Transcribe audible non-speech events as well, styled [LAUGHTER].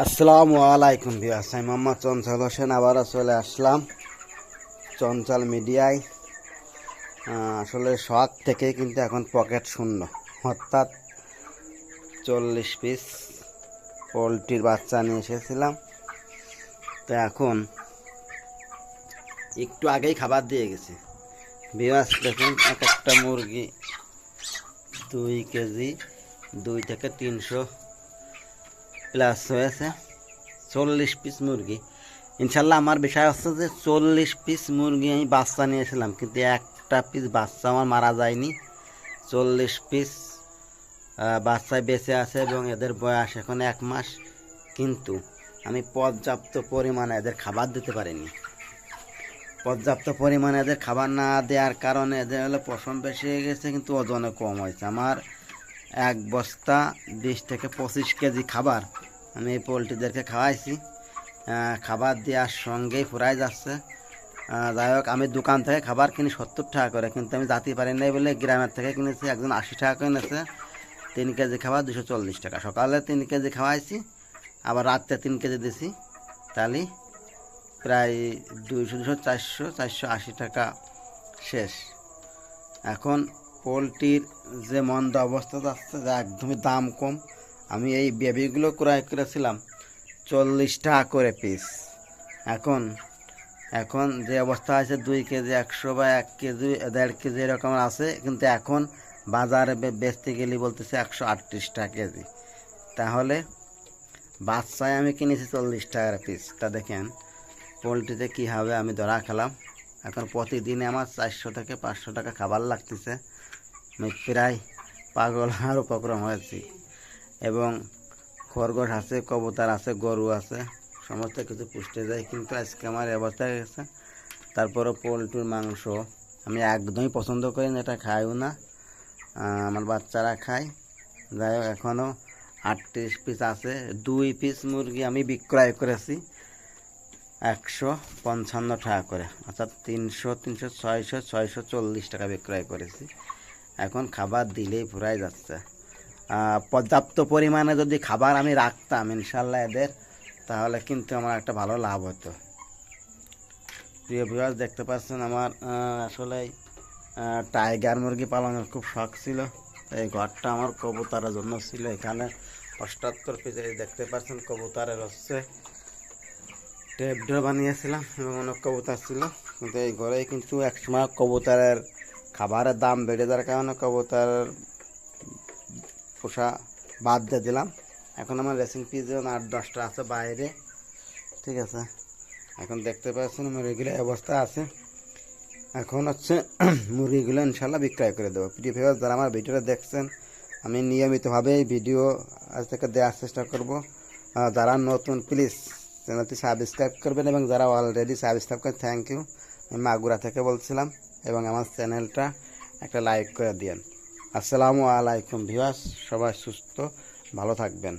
আসসালামু আলাইকুম বিয়াস আমি মোহাম্মদ চঞ্চল হোসেন, আবারও চলে আসলাম চঞ্চল মিডিয়ায়। আসলে শখ থেকে কিন্তু এখন পকেট শূন্য। অর্থাৎ চল্লিশ পিস পোলট্রির বাচ্চা নিয়ে এসেছিলাম। তো এখন একটু আগেই খাবার দিয়ে গেছে। বিয়াস দেখুন, এক একটা মুরগি দুই কেজি, দুই থেকে তিনশো প্লাস হয়েছে। চল্লিশ পিস মুরগি। ইনশাল্লাহ আমার বিষয় হচ্ছে যে চল্লিশ পিস মুরগি আমি বাচ্চা নিয়েছিলাম, কিন্তু একটা পিস বাচ্চা আমার মারা যায়নি। চল্লিশ পিস বাচ্চায় বেঁচে আছে এবং এদের বয়স এখন এক মাস, কিন্তু আমি পর্যাপ্ত পরিমাণে এদের খাবার দিতে পারিনি। পর্যাপ্ত পরিমাণে এদের খাবার না দেওয়ার কারণে এদের হলো পশম বেশি হয়ে গেছে, কিন্তু ওজনে কম হয়েছে। আমার এক বস্তা বিশ থেকে পঁচিশ কেজি খাবার আমি এই পোলট্রিদেরকে খাওয়াইছি। খাবার দেওয়ার সঙ্গেই ফুরাই যাচ্ছে। যাই হোক, আমি দোকান থেকে খাবার কিনি সত্তর টাকা করে, কিন্তু আমি জাতি পারি নাই বলে গ্রামের থেকে কিনেছি, একজন আশি টাকা করে তিন কেজি খাবার দুশো চল্লিশ টাকা। সকালে তিন কেজি খাওয়াইছি, আবার রাত্রে তিন কেজি দিছি। তাহলে প্রায় দুইশো দুশো চারশো চারশো আশি টাকা শেষ। এখন পোলট্রির যে মন্দ অবস্থা যাচ্ছে যা একদমই দাম কম। আমি এই বেবিগুলো ক্রয় করেছিলাম চল্লিশ টাকা করে পিস এখন এখন যে অবস্থা আছে, দুই কেজি একশো বা এক কেজি, দেড় কেজি এরকম আছে, কিন্তু এখন বাজারে বেচতে গেলে বলতেছে একশো আটত্রিশ টাকা কেজি। তাহলে বাচ্চায় আমি কিনেছি চল্লিশ টাকার পিস তা দেখেন পোলট্রিতে কী হবে আমি ধরা খেলাম। এখন প্রতিদিনে আমার চারশো থেকে পাঁচশো টাকা খাবার লাগতেছে। আমি প্রায় পাগল আর উপক্রম হয়েছি। এবং খরগোশ আছে, কবুতর আছে, গরু আছে, সমস্ত কিছু পুষতে যায় কিন্তু আজকে আমার অবস্থা গেছে। তারপরে পোলট্রির মাংস আমি একদমই পছন্দ করি না, এটা খাইও না। আমার বাচ্চারা খায়। যাই হোক এখনও আটত্রিশ পিস আছে। দুই পিস মুরগি আমি বিক্রয় করেছি। একশো পঞ্চান্ন টাকা করে। অর্থাৎ তিনশো তিনশো, ছয়শো ছয়শো চল্লিশ টাকা বিক্রয় করেছি। এখন খাবার দিলেই ফুরাই যাচ্ছে। পর্যাপ্ত পরিমাণে যদি খাবার আমি রাখতাম ইনশাল্লাহ এদের, তাহলে কিন্তু আমার একটা ভালো লাভ হতো। প্রিয় ভিউয়ার্স দেখতে পাচ্ছেন আমার আসলে টাইগার মুরগি পালনের খুব শখ ছিল। এই ঘরটা আমার কবুতরের জন্য ছিল। এখানে অষ্টাত্তর পিস দেখতে পাচ্ছেন কবুতরের হচ্ছে। টেপ ডোর বানিয়েছিলাম এবং অনেক কবুতর ছিল। কিন্তু এই ঘরে কিন্তু একসময় কবুতরের খাবারের দাম বেড়ে যাওয়ার কারণে কবুতর পোষা বাদ দিয়ে দিলাম। এখন আমার রেসিং পিস যেমন আট দশটা আছে বাইরে, ঠিক আছে? এখন দেখতে পাচ্ছেন মুরগিগুলো অবস্থা আছে। এখন হচ্ছে [CLEARS THROAT] মুরগিগুলো ইনশাল্লাহ বিক্রয় করে দেবো। প্রিয় ভিউয়ার্স যারা আমার ভিডিওটা দেখছেন, আমি নিয়মিতভাবে ভিডিও আজ থেকে দেওয়ার চেষ্টা করব। যারা নতুন প্লিজ চ্যানেলটি সাবস্ক্রাইব করবেন এবং যারা অলরেডি সাবস্ক্রাইব করেন থ্যাংক ইউ আমি মাগুরা থেকে বলছিলাম এবং আমার চ্যানেলটা একটা লাইক করে দিয়েন। আসসালামু আলাইকুম ভিউয়ার্স, সবাই সুস্থ, ভালো থাকবেন।